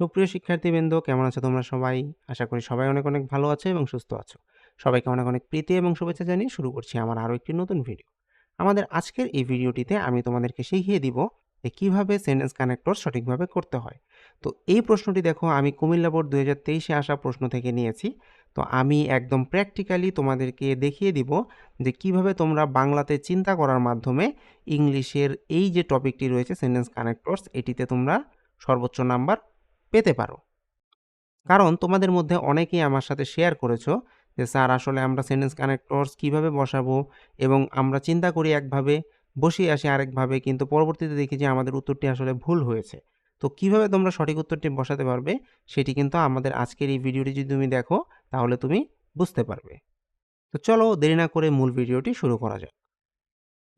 সুপ্রিয় শিক্ষার্থীবৃন্দ, কেমন আছো তোমরা সবাই? আশা করি সবাই অনেক অনেক ভালো আছো এবং সুস্থ আছো। সবাইকে অনেক অনেক প্রীতি এবং শুভেচ্ছা জানিয়ে শুরু করছি আমার আরও একটি নতুন ভিডিও। আমাদের আজকের এই ভিডিওটিতে আমি তোমাদেরকে শিখিয়ে দিব যে কীভাবে সেন্টেন্স কানেক্টর সঠিকভাবে করতে হয়। তো এই প্রশ্নটি দেখো, আমি কুমিল্লা বোর্ড দু হাজার তেইশে আসা প্রশ্ন থেকে নিয়েছি। তো আমি একদম প্র্যাকটিক্যালি তোমাদেরকে দেখিয়ে দিব যে কীভাবে তোমরা বাংলাতে চিন্তা করার মাধ্যমে ইংলিশের এই যে টপিকটি রয়েছে, সেন্টেন্স কানেক্টরস, এটিতে তোমরা সর্বোচ্চ নাম্বার পেতে পারো। কারণ তোমাদের মধ্যে অনেকেই আমার সাথে শেয়ার করেছ যে, স্যার, আসলে আমরা সেন্টেন্স কানেক্টরস কীভাবে বসাবো? এবং আমরা চিন্তা করি একভাবে, বসিয়ে আসি আরেকভাবে, কিন্তু পরবর্তীতে দেখি যে, আমাদের উত্তরটি আসলে ভুল হয়েছে। তো কীভাবে তোমরা সঠিক উত্তরটি বসাতে পারবে, সেটি কিন্তু আমাদের আজকের এই ভিডিওটি যদি তুমি দেখো, তাহলে তুমি বুঝতে পারবে। তো চলো দেরি না করে মূল ভিডিওটি শুরু করা যাক।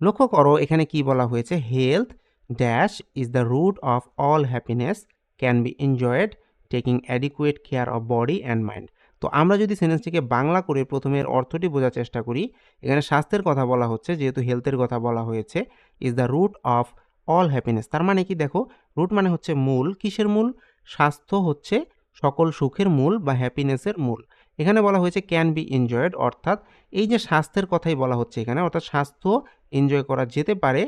লক্ষ্য করো, এখানে কি বলা হয়েছে? Health dash is the root of all happiness can be enjoyed taking adequate care of body and mind তো আমরা যদি সেন্টেন্সটিকে বাংলা করে প্রথমে অর্থটি বোঝার চেষ্টা করি, এখানে স্বাস্থ্যের কথা বলা হচ্ছে, যেহেতু হেলথের কথা বলা হয়েছে is the root of all happiness তার মানে কি? দেখো রুট মানে হচ্ছে মূল। কিসের মূল? স্বাস্থ্য হচ্ছে সকল সুখের মূল বা হ্যাপিনেসের মূল। এখানে বলা হয়েছে ক্যান বি এনজয়েড অর্থাৎ এই যে স্বাস্থ্যের কথাই বলা হচ্ছে এখানে, অর্থাৎ স্বাস্থ্য এনজয় করা যেতে পারে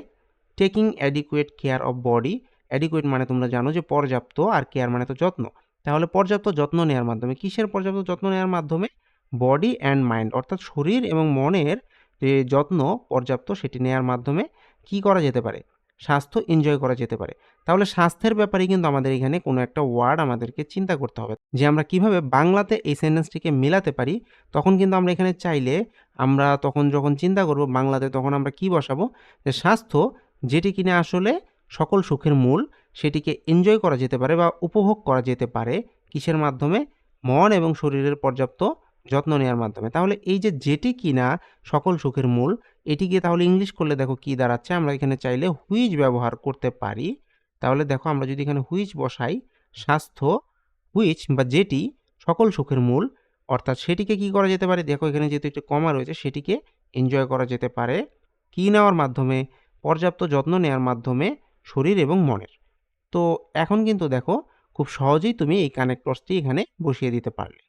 taking adequate care of body adequate মানে তোমরা জানো যে পর্যাপ্ত আর কেয়ার মানে তো যত্ন। তাহলে পর্যাপ্ত যত্ন নেওয়ার মাধ্যমে, কিসের পর্যাপ্ত যত্ন নেওয়ার মাধ্যমে? বডি অ্যান্ড মাইন্ড অর্থাৎ শরীর এবং মনের যে যত্ন পর্যাপ্ত সেটি নেওয়ার মাধ্যমে কি করা যেতে পারে? স্বাস্থ্য এনজয় করা যেতে পারে। তাহলে স্বাস্থ্যের ব্যাপারে কিন্তু আমাদের এখানে কোনো একটা ওয়ার্ড আমাদেরকে চিন্তা করতে হবে। যে আমরা কীভাবে বাংলাতে এই সেন্টেন্সটিকে মেলাতে পারি, তখন কিন্তু আমরা এখানে চাইলে আমরা তখন যখন চিন্তা করব বাংলাতে তখন আমরা কি বসাবো? যে স্বাস্থ্য যেটি কিনা আসলে সকল সুখের মূল সেটিকে এনজয় করা যেতে পারে বা উপভোগ করা যেতে পারে কিসের মাধ্যমে? মন এবং শরীরের পর্যাপ্ত যত্ন নেওয়ার মাধ্যমে। তাহলে এই যে যেটি কিনা সকল সুখের মূল এটিকে তাহলে ইংলিশ করলে দেখো কি দাঁড়াচ্ছে, আমরা এখানে চাইলে হুইচ ব্যবহার করতে পারি। তাহলে দেখো আমরা যদি এখানে হুইচ বসাই, স্বাস্থ্য হুইচ বা যেটি সকল সুখের মূল, অর্থাৎ সেটিকে কি করা যেতে পারে? দেখো এখানে যেহেতু একটি কমা রয়েছে, সেটিকে এনজয় করা যেতে পারে। কি নেওয়ার মাধ্যমে? পর্যাপ্ত যত্ন নেওয়ার মাধ্যমে শরীর এবং মনের। তো এখন কিন্তু দেখো, খুব সহজেই তুমি এই কানেক্টরসটি এখানে বসিয়ে দিতে পারলে।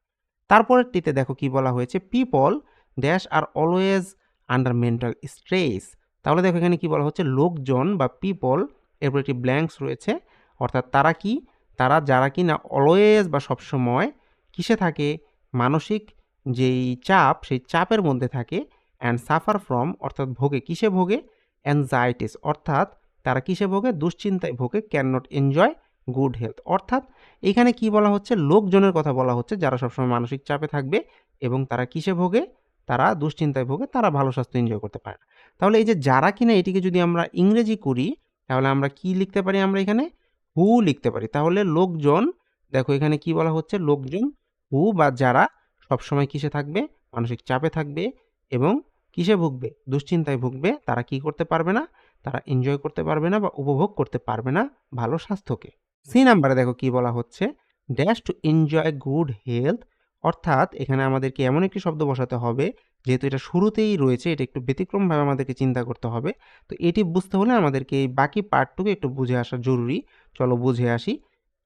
তারপরেরটিতে দেখো কি বলা হয়েছে people dash are always under mental stress তাহলে দেখো এখানে কি বলা হচ্ছে, লোকজন বা পিপল এরপর একটি ব্ল্যাঙ্কস রয়েছে। অর্থাৎ তারা কি? তারা যারা কি না অলওয়েজ বা সবসময় কিসে থাকে? মানসিক যেই চাপ, সেই চাপের মধ্যে থাকে অ্যান্ড সাফার ফ্রম অর্থাৎ ভোগে। কিসে ভোগে? অ্যাংজাইটিস অর্থাৎ তারা কিসে ভোগে? দুশ্চিন্তায় ভোগে। Can not enjoy good health অর্থাৎ এখানে কি বলা হচ্ছে? লোকজনের কথা বলা হচ্ছে যারা সবসময় মানসিক চাপে থাকবে এবং তারা কিসে ভোগে? তারা দুশ্চিন্তায় ভোগে, তারা ভালো স্বাস্থ্য এনজয় করতে পারে না। তাহলে এই যে যারা কিনা এটিকে যদি আমরা ইংরেজি করি, তাহলে আমরা কি লিখতে পারি আমরা এখানে? হু লিখতে পারি। তাহলে লোকজন, দেখো এখানে কি বলা হচ্ছে? লোকজন হু বা যারা সবসময় কিসে থাকবে? মানসিক চাপে থাকবে এবং কিসে ভুগবে? দুশ্চিন্তায় ভুগবে। তারা কি করতে পারবে না? তারা এনজয় করতে পারবে না বা উপভোগ করতে পারবে না ভালো স্বাস্থ্যকে। সি নাম্বারে দেখো কি বলা হচ্ছে? Dash to enjoy good health অর্থাৎ এখানে আমাদেরকে এমন একটি শব্দ বসাতে হবে, যেহেতু এটা শুরুতেই রয়েছে, এটা একটু ব্যতিক্রমভাবে আমাদেরকে চিন্তা করতে হবে। তো এটি বুঝতে হলে আমাদেরকে এই বাকি পার্টটুকু একটু বুঝে আসা জরুরি। চলো বুঝে আসি।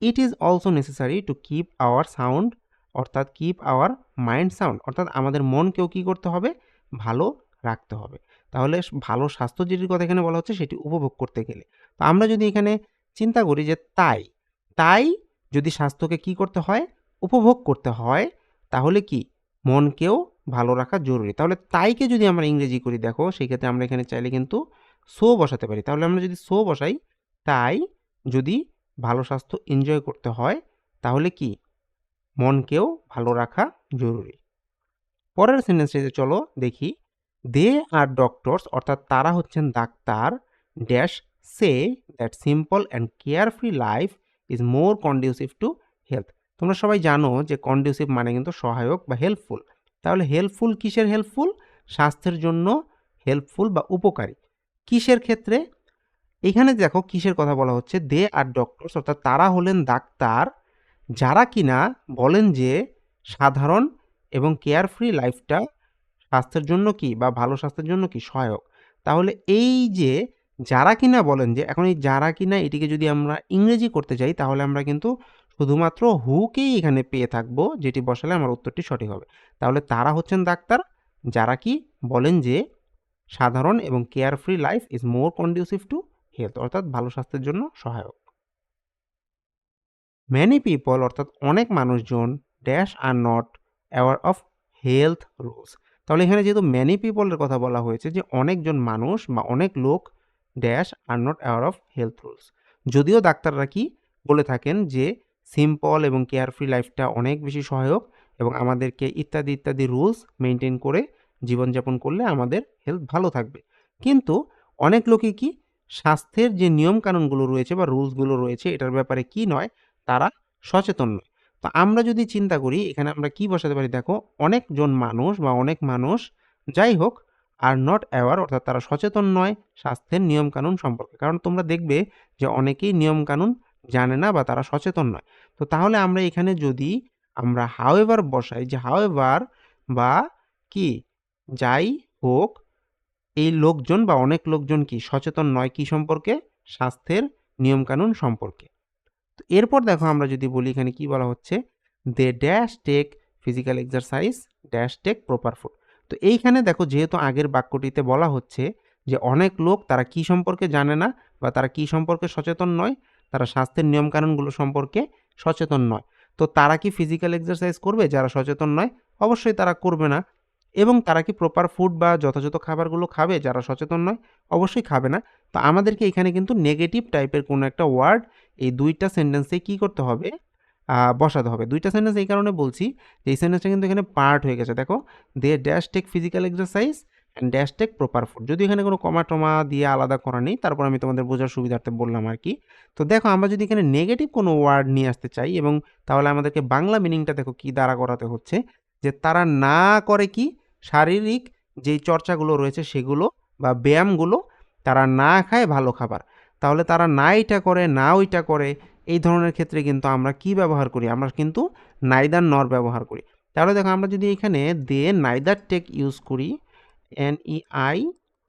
It is also necessary to keep our sound অর্থাৎ কিপ আওয়ার মাইন্ড সাউন্ড অর্থাৎ আমাদের মনকেও কী করতে হবে? ভালো রাখতে হবে। তাহলে ভালো স্বাস্থ্য যেটির কথা এখানে বলা হচ্ছে সেটি উপভোগ করতে গেলে। তো আমরা যদি এখানে চিন্তা করি যে তাই তাই যদি স্বাস্থ্যকে কি করতে হয়? উপভোগ করতে হয়, তাহলে কি? মনকেও ভালো রাখা জরুরি। তাহলে তাইকে যদি আমরা ইংরেজি করি, দেখো সেই ক্ষেত্রে আমরা এখানে চাইলে কিন্তু সো বসাতে পারি। তাহলে আমরা যদি সো বসাই, তাই যদি ভালো স্বাস্থ্য এনজয় করতে হয়, তাহলে কি? মনকেও ভালো রাখা জরুরি। পরের সেন্টেন্সটিতে চলো দেখি। দে আর ডক্টরস অর্থাৎ তারা হচ্ছেন doctor dash say that simple and carefree life is more conducive to health তোমরা সবাই জানো যে কন্ডিউসিভ মানে কিন্তু সহায়ক বা হেল্পফুল তাহলে হেল্পফুল কিসের হেল্পফুল স্বাস্থ্যের জন্য হেল্পফুল বা উপকারী। কিসের ক্ষেত্রে? এখানে দেখো কিসের কথা বলা হচ্ছে? দে আর ডক্টরস অর্থাৎ তারা হলেন ডাক্তার, যারা কিনা বলেন যে সাধারণ এবং কেয়ার ফ্রি লাইফটা স্বাস্থ্যের জন্য কি বা ভালো স্বাস্থ্যের জন্য কি সহায়ক? তাহলে এই যে যারা কিনা বলেন যে এখন এই যারা কিনা এটিকে যদি আমরা ইংরেজি করতে চাই তাহলে আমরা কিন্তু শুধুমাত্র হুকেই এখানে পেয়ে থাকব যেটি বসালে আমার উত্তরটি সঠিক হবে। তাহলে তারা হচ্ছেন ডাক্তার, যারা কি বলেন যে সাধারণ এবং care free life is more conducive to health অর্থাৎ ভালো স্বাস্থ্যের জন্য সহায়ক। ম্যানি পিপল অর্থাৎ অনেক মানুষজন dash are not aware of health rules তাহলে এখানে যেহেতু ম্যানি পিপলের কথা বলা হয়েছে যে অনেকজন মানুষ বা অনেক লোক dash are not aware of health rules যদিও ডাক্তাররা কি বলে থাকেন যে সিম্পল এবং কেয়ারফ্রি লাইফটা অনেক বেশি সহায়ক এবং আমাদেরকে ইত্যাদি ইত্যাদি রুলস মেনটেন করে জীবনযাপন করলে আমাদের হেলথ ভালো থাকবে। কিন্তু অনেক লোকই কি স্বাস্থ্যের যে নিয়মকানুনগুলো রয়েছে বা রুলসগুলো রয়েছে এটার ব্যাপারে কি নয়, তারা সচেতন নয়। তো আমরা যদি চিন্তা করি, এখানে আমরা কি বসাতে পারি? দেখো, অনেকজন মানুষ বা অনেক মানুষ, যাই হোক আর নট অ্যাওয়ার অর্থাৎ তারা সচেতন নয় স্বাস্থ্যের নিয়মকানুন সম্পর্কে। কারণ তোমরা দেখবে যে অনেকেই নিয়মকানুন জানে না বা তারা সচেতন নয়। তো তাহলে আমরা এখানে যদি আমরা হাওয়েভার বসাই, যে হাওয়েভার বা কি? যাই হোক, এই লোকজন বা অনেক লোকজন কি সচেতন নয় কি সম্পর্কে? স্বাস্থ্যের নিয়মকানুন সম্পর্কে। তো এরপর দেখো আমরা যদি বলি এখানে কি বলা হচ্ছে? They dash take physical exercise dash take proper food তো এইখানে দেখো যেহেতু আগের বাক্যটিতে বলা হচ্ছে যে অনেক লোক তারা কি সম্পর্কে জানে না বা তারা কি সম্পর্কে সচেতন নয়, তারা স্বাস্থ্যের নিয়মকানুনগুলো সম্পর্কে সচেতন নয়। তো তারা কি ফিজিক্যাল এক্সারসাইজ করবে? যারা সচেতন নয়, অবশ্যই তারা করবে না। এবং তারা কি প্রপার ফুড বা যথাযথ খাবারগুলো খাবে? যারা সচেতন নয়, অবশ্যই খাবে না। তো আমাদেরকে এখানে কিন্তু নেগেটিভ টাইপের কোনো একটা ওয়ার্ড এই দুইটা সেন্টেন্সে কি করতে হবে? বসাতে হবে। দুইটা সেন্টেন্স এই কারণে বলছি যে, এই সেন্টেন্সটা কিন্তু এখানে পার্ট হয়ে গেছে। দেখো they dash take physical exercise and dash take proper food যদি এখানে কোনো কমা টমা দিয়ে আলাদা করা নেই, তারপর আমি তোমাদের বোঝার সুবিধার্থে বললাম আর কি। তো দেখো, আমরা যদি এখানে নেগেটিভ কোনো ওয়ার্ড নিয়ে আসতে চাই এবং তাহলে আমাদেরকে বাংলা মিনিংটা দেখো কি দ্বারা করাতে হচ্ছে, যে তারা না করে কি? শারীরিক যেই চর্চাগুলো রয়েছে সেগুলো বা ব্যায়ামগুলো তারা না খায় ভালো খাবার। তাহলে তারা না এটা করে, না ওইটা করে, এই ধরনের ক্ষেত্রে কিন্তু আমরা কি ব্যবহার করি? আমরা কিন্তু নাইদার নর ব্যবহার করি। তাহলে দেখো আমরা যদি এখানে দে নাইদার টেক ইউজ করি N E I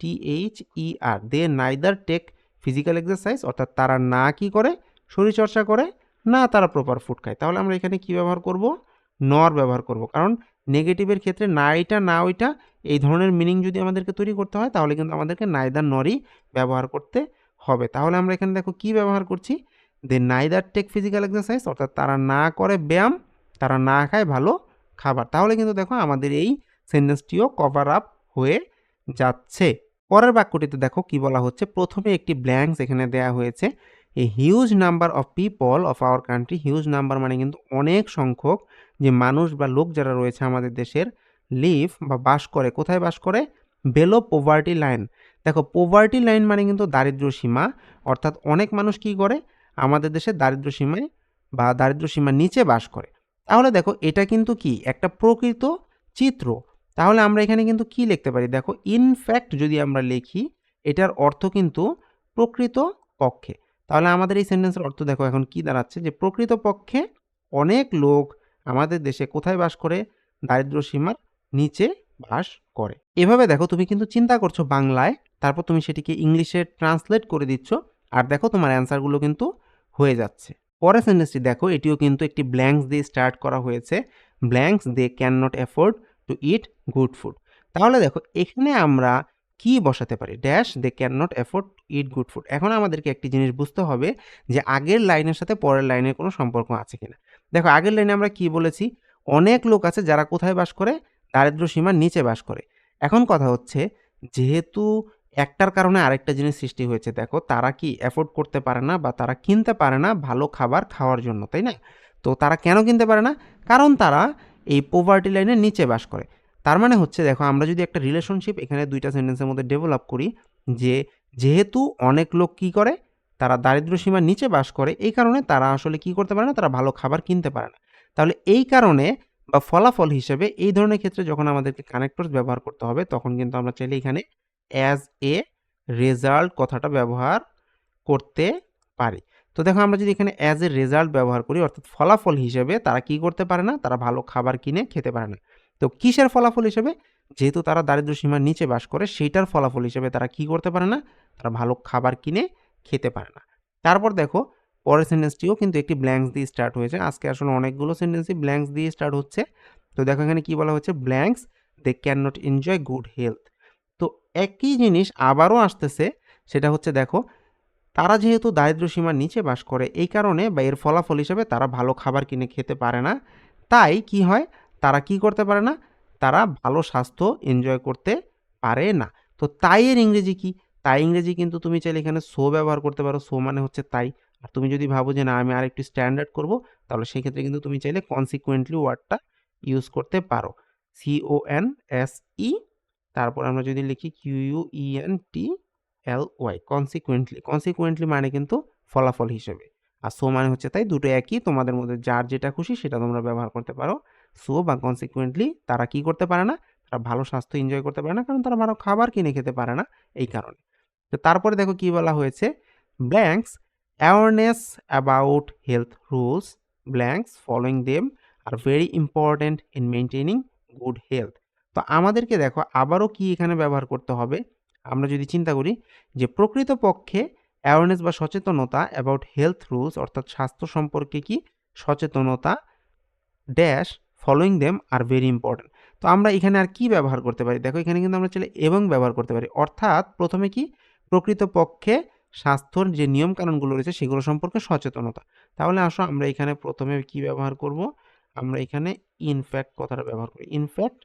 T H E R they neither take physical exercise অর্থাৎ তারা না কি করে? শরীরচর্চা করে, না তারা প্রপার ফুড খায়। তাহলে আমরা এখানে কি ব্যবহার করব? নর ব্যবহার করব। কারণ নেগেটিভের ক্ষেত্রে না এটা না ওইটা, এই ধরনের মিনিং যদি আমাদেরকে তৈরি করতে হয়, তাহলে কিন্তু আমাদেরকে নাইদার নরই ব্যবহার করতে হবে। তাহলে আমরা এখানে দেখো কি ব্যবহার করছি? They neither take physical exercise অর্থাৎ তারা না করে ব্যায়াম, তারা না খায় ভালো খাবার। তাহলে কিন্তু দেখো আমাদের এই সেন্টেন্সটিও কভার আপ হয়ে যাচ্ছে। পরের বাক্যটিতে দেখো কি বলা হচ্ছে। প্রথমে একটি ব্ল্যাঙ্কস এখানে দেয়া হয়েছে। A huge number of people of our country huge number মানে কিন্তু অনেক সংখ্যক যে মানুষ বা লোক যারা রয়েছে আমাদের দেশের লিভ বা বাস করে। কোথায় বাস করে? বেলো পোভার্টি লাইন দেখো পোভার্টি লাইন মানে কিন্তু দারিদ্র সীমা। অর্থাৎ অনেক মানুষ কি করে? আমাদের দেশে দারিদ্র সীমায় বা দারিদ্র সীমার নিচে বাস করে। তাহলে দেখো, এটা কিন্তু কি? একটা প্রকৃত চিত্র। তাহলে আমরা এখানে কিন্তু কি লিখতে পারি? দেখো ইনফ্যাক্ট যদি আমরা লিখি, এটার অর্থ কিন্তু প্রকৃত পক্ষে। তাহলে আমাদের এই সেন্টেন্সের অর্থ দেখো, এখন কি দাঁড়াচ্ছে? যে প্রকৃত পক্ষে অনেক লোক আমাদের দেশে কোথায় বাস করে? দারিদ্র সীমার নিচে বাস করে। এভাবে দেখো তুমি কিন্তু চিন্তা করছ বাংলায়, তারপর তুমি সেটিকে ইংলিশে ট্রান্সলেট করে দিচ্ছ, আর দেখো তোমার অ্যান্সারগুলো কিন্তু হয়ে যাচ্ছে। পরের সেন্টেন্সটি দেখো, এটিও কিন্তু একটি ব্ল্যাঙ্কস দিয়ে স্টার্ট করা হয়েছে। Blanks they can not afford to it good food তাহলে দেখো, এখানে আমরা কি বসাতে পারি? Dash they can not afford it good food এখন আমাদেরকে একটি জিনিস বুঝতে হবে যে আগের লাইনের সাথে পরের লাইনের কোনো সম্পর্ক আছে কিনা। দেখো, আগের লাইনে আমরা কি বলেছি? অনেক লোক আছে যারা কোথায় বাস করে? দারিদ্র সীমার নিচে বাস করে। এখন কথা হচ্ছে, যেহেতু একটার কারণে আরেকটা জিনিস সৃষ্টি হয়েছে, দেখো, তারা কি অ্যাফোর্ড করতে পারে না বা তারা কিনতে পারে না ভালো খাবার খাওয়ার জন্য, তাই না? তো তারা কেন কিনতে পারে না? কারণ তারা এই পোভার্টি লাইনের নিচে বাস করে। তার মানে হচ্ছে, দেখো, আমরা যদি একটা রিলেশনশিপ এখানে দুইটা সেন্টেন্সের মধ্যে ডেভেলপ করি, যে যেহেতু অনেক লোক কি করে? তারা দারিদ্র সীমার নিচে বাস করে, এই কারণে তারা আসলে কি করতে পারে না? তারা ভালো খাবার কিনতে পারে না। তাহলে এই কারণে বা ফলাফল হিসেবে এই ধরনের ক্ষেত্রে যখন আমাদেরকে কানেক্টরস ব্যবহার করতে হবে, তখন কিন্তু আমরা চাইলে এখানে অ্যাজ এ রেজাল্ট কথাটা ব্যবহার করতে পারি। তো দেখো আমরা যদি এখানে অ্যাজ এ রেজাল্ট ব্যবহার করি, অর্থাৎ ফলাফল হিসেবে তারা কি করতে পারে না? তারা ভালো খাবার কিনে খেতে পারে না। তো কিসের ফলাফল হিসেবে? যেহেতু তারা দারিদ্র সীমার নিচে বাস করে, সেইটার ফলাফল হিসেবে তারা কি করতে পারে না? তারা ভালো খাবার কিনে খেতে পারে না। তারপর দেখো পরের সেন্টেন্সটিও কিন্তু একটি ব্ল্যাঙ্কস দিয়ে স্টার্ট হয়েছে। আজকে আসলে অনেকগুলো সেন্টেন্সই ব্ল্যাঙ্কস দিয়ে স্টার্ট হচ্ছে। তো দেখো এখানে কি বলা হচ্ছে blanks they can not enjoy good health তো একই জিনিস আবারও আসতেছে, সেটা হচ্ছে দেখো, তারা যেহেতু দারিদ্র সীমার নিচে বাস করে, এই কারণে বা এর ফলাফল হিসেবে তারা ভালো খাবার কিনে খেতে পারে না। তাই কি হয়? তারা কি করতে পারে না? তারা ভালো স্বাস্থ্য এনজয় করতে পারে না। তো তাই এর ইংরেজি কি? তাই ইংরেজি কিন্তু তুমি চাইলে এখানে সো ব্যবহার করতে পারো। সো মানে হচ্ছে তাই। আর তুমি যদি ভাবো যে না, আমি আর একটু স্ট্যান্ডার্ড করব, তাহলে সেই ক্ষেত্রে কিন্তু তুমি চাইলে কনসিকুয়েন্টলি ওয়ার্ডটা ইউজ করতে পারো। C O N S E তারপর আমরা যদি লিখি Q U E N T L Y consequently consequently মানে কিন্তু ফলাফল হিসেবে। আর সো মানে হচ্ছে তাই, দুটো একই, তোমাদের মধ্যে যার যেটা খুশি সেটা তোমরা ব্যবহার করতে পারো। সো বা কনসিকুয়েন্টলি তারা কি করতে পারে না, তারা ভালো স্বাস্থ্য এনজয় করতে পারে না, কারণ তারা ভালো খাবার কিনে খেতে পারে না এই কারণে। তো তারপরে দেখো কি বলা হয়েছে blanks awareness about health rules blanks following them are very important in maintaining good health তো আমাদেরকে দেখো, আবারও কি এখানে ব্যবহার করতে হবে? আমরা যদি চিন্তা করি যে প্রকৃতপক্ষে অ্যাওয়ারনেস বা সচেতনতা অ্যাবাউট হেলথ রুলস অর্থাৎ স্বাস্থ্য সম্পর্কে কি সচেতনতা dash following them are very important তো আমরা এখানে আর কি ব্যবহার করতে পারি? দেখো, এখানে কিন্তু আমরা চাইলে এবং ব্যবহার করতে পারি। অর্থাৎ প্রথমে কি? প্রকৃতপক্ষে স্বাস্থ্যর যে নিয়ম নিয়মকানুনগুলো রয়েছে সেগুলো সম্পর্কে সচেতনতা। তাহলে আসো আমরা এখানে প্রথমে কি ব্যবহার করব? আমরা এখানে ইনফ্যাক্ট কথাটা ব্যবহার করি। ইনফ্যাক্ট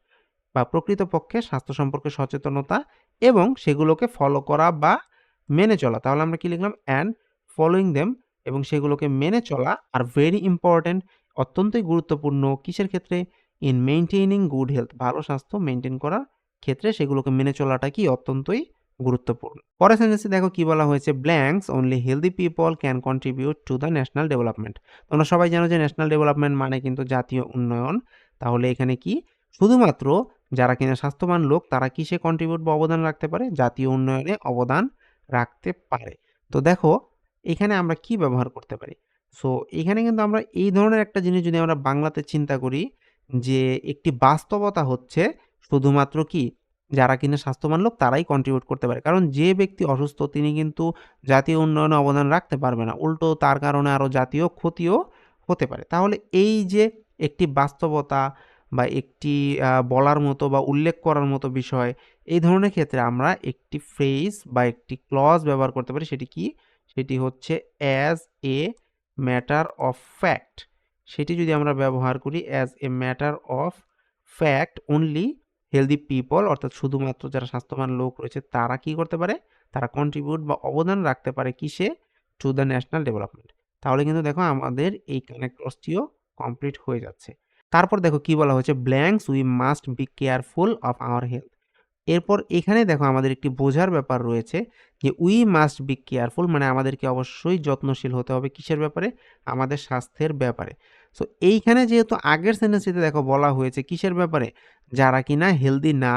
বা প্রকৃতপক্ষে স্বাস্থ্য সম্পর্কে সচেতনতা এবং সেগুলোকে ফলো করা বা মেনে চলা। তাহলে আমরা কি লিখলাম? অ্যান্ড ফলোয়িং দেম এবং সেগুলোকে মেনে চলা আর ভেরি ইম্পর্ট্যান্ট অত্যন্তই গুরুত্বপূর্ণ কিসের ক্ষেত্রে? ইন মেনটেনিং গুড হেলথ ভালো স্বাস্থ্য মেনটেন করার ক্ষেত্রে সেগুলোকে মেনে চলাটা কি? অত্যন্তই গুরুত্বপূর্ণ। পরের সেন্টেন্সে দেখো কি বলা হয়েছে blanks only healthy people can contribute to the national development তোমরা সবাই জানো যে ন্যাশনাল ডেভেলপমেন্ট মানে কিন্তু জাতীয় উন্নয়ন। তাহলে এখানে কি? শুধুমাত্র যারা কিনা স্বাস্থ্যবান লোক, তারা কিসে কন্ট্রিবিউট বা অবদান রাখতে পারে? জাতীয় উন্নয়নে অবদান রাখতে পারে। তো দেখো, এখানে আমরা কি ব্যবহার করতে পারি? সো এখানে কিন্তু আমরা এই ধরনের একটা জিনিস যদি আমরা বাংলাতে চিন্তা করি যে, একটি বাস্তবতা হচ্ছে শুধুমাত্র কি? যারা কিনা স্বাস্থ্যবান লোক, তারাই কন্ট্রিবিউট করতে পারে। কারণ যে ব্যক্তি অসুস্থ, তিনি কিন্তু জাতীয় উন্নয়নে অবদান রাখতে পারবে না। উল্টো তার কারণে আরও জাতীয় ক্ষতিও হতে পারে। তাহলে এই যে একটি বাস্তবতা বা একটি বলার মতো বা উল্লেখ করার মতো বিষয়, এই ধরনের ক্ষেত্রে আমরা একটি ফ্রেজ বা একটি ক্লজ ব্যবহার করতে পারি। সেটি কি? সেটি হচ্ছে as a matter of fact সেটি যদি আমরা ব্যবহার করি as a matter of fact only healthy people অর্থাৎ শুধুমাত্র যারা স্বাস্থ্যবান লোক রয়েছে, তারা কি করতে পারে? তারা কন্ট্রিবিউট বা অবদান রাখতে পারে কিসে? টু দ্য ন্যাশনাল ডেভেলপমেন্ট তাহলে কিন্তু দেখো আমাদের এই কানেক্টসটিও কমপ্লিট হয়ে যাচ্ছে। তারপর দেখো কি বলা হয়েছে? Blanks we must be careful of our health এরপর এখানে দেখো আমাদের একটি বোঝার ব্যাপার রয়েছে যে উই মাস্ট বি কেয়ারফুল মানে আমাদেরকে অবশ্যই যত্নশীল হতে হবে কিসের ব্যাপারে? আমাদের স্বাস্থ্যের ব্যাপারে। সো এইখানে যেহেতু আগের সেন্টেন্সটিতে দেখো বলা হয়েছে, কিসের ব্যাপারে? যারা কিনা হেলদি না,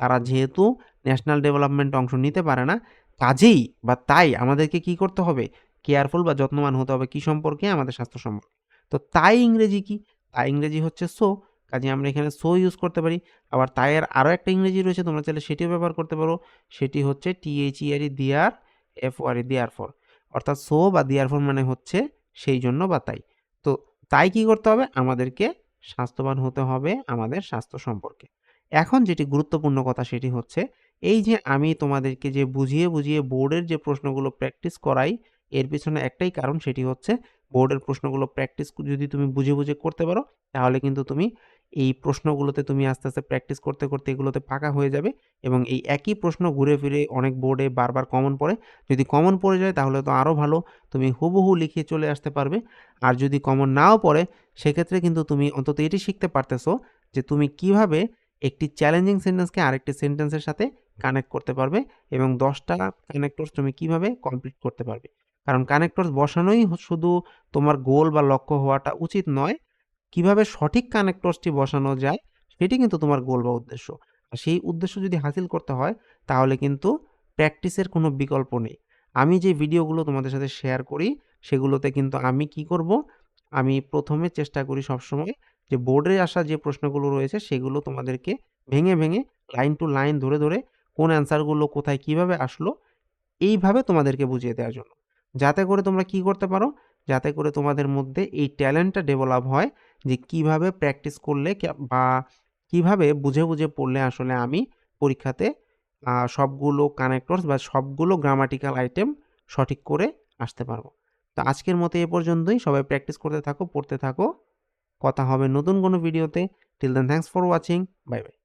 তারা যেহেতু ন্যাশনাল ডেভেলপমেন্ট অংশ নিতে পারে না, কাজেই বা তাই আমাদেরকে কি করতে হবে? কেয়ারফুল বা যত্নবান হতে হবে কি সম্পর্কে? আমাদের স্বাস্থ্য সম্পর্কে। তো তাই ইংরেজি কি? তাই ইংরেজি হচ্ছে সো কাজে আমরা এখানে সো ইউজ করতে পারি। আবার তাইয়ের আরও একটা ইংরেজি রয়েছে, তোমরা চাইলে সেটিও ব্যবহার করতে পারো। সেটি হচ্ছে টিএইচইআরই দিয়ার এফ ওয়ারি দিয়ার ফর অর্থাৎ সো বা দিয়ার ফর মানে হচ্ছে সেই জন্য বা তাই। তাই কি করতে হবে? আমাদেরকে স্বাস্থ্যবান হতে হবে আমাদের স্বাস্থ্য সম্পর্কে। এখন যেটি গুরুত্বপূর্ণ কথা সেটি হচ্ছে, এই যে আমি তোমাদেরকে যে বুঝিয়ে বুঝিয়ে বোর্ডের যে প্রশ্নগুলো প্র্যাকটিস করাই, এর পিছনে একটাই কারণ সেটি হচ্ছে, বোর্ডের প্রশ্নগুলো প্র্যাকটিস যদি তুমি বুঝে বুঝে করতে পারো, তাহলে কিন্তু তুমি এই প্রশ্নগুলোতে তুমি আস্তে আস্তে প্র্যাকটিস করতে করতে এগুলোতে পাকা হয়ে যাবে এবং এই একই প্রশ্ন ঘুরে ফিরে অনেক বোর্ডে বারবার কমন পড়ে। যদি কমন পড়ে যায় তাহলে তো আরও ভালো, তুমি হুবহু লিখিয়ে চলে আসতে পারবে। আর যদি কমন নাও পড়ে, সেক্ষেত্রে কিন্তু তুমি অন্তত এটি শিখতে পারতেছো যে তুমি কীভাবে একটি চ্যালেঞ্জিং সেন্টেন্সকে আরেকটি সেন্টেন্সের সাথে কানেক্ট করতে পারবে এবং দশটা কানেক্টরস তুমি কীভাবে কমপ্লিট করতে পারবে। কারণ কানেক্টরস বসানোই শুধু তোমার গোল বা লক্ষ্য হওয়াটা উচিত নয় কীভাবে সঠিক কানেক্টরসটি বসানো যায়, সেটি কিন্তু তোমার গোল বা উদ্দেশ্য। আর সেই উদ্দেশ্য যদি হাসিল করতে হয়, তাহলে কিন্তু প্র্যাকটিসের কোনো বিকল্প নেই। আমি যে ভিডিওগুলো তোমাদের সাথে শেয়ার করি, সেগুলোতে কিন্তু আমি কি করব? আমি প্রথমে চেষ্টা করি সবসময় যে বোর্ডে আসা যে প্রশ্নগুলো রয়েছে, সেগুলো তোমাদেরকে ভেঙে ভেঙে লাইন টু লাইন ধরে ধরে কোন অ্যান্সারগুলো কোথায় কীভাবে আসলো, এইভাবে তোমাদেরকে বুঝিয়ে দেওয়ার জন্য। যাতে করে তোমরা কি করতে পারো? যাতে করে তোমাদের মধ্যে এই ট্যালেন্টটা ডেভেলপ হয় যে কীভাবে প্র্যাকটিস করলে বা কীভাবে বুঝে বুঝে পড়লে আসলে আমি পরীক্ষাতে সবগুলো কানেক্টরস বা সবগুলো গ্রামাটিক্যাল আইটেম সঠিক করে আসতে পারব। তো আজকের মতো এ পর্যন্তই। সবাই প্র্যাকটিস করতে থাকো, পড়তে থাকো। কথা হবে নতুন কোনো ভিডিওতে till then thanks for watching bye bye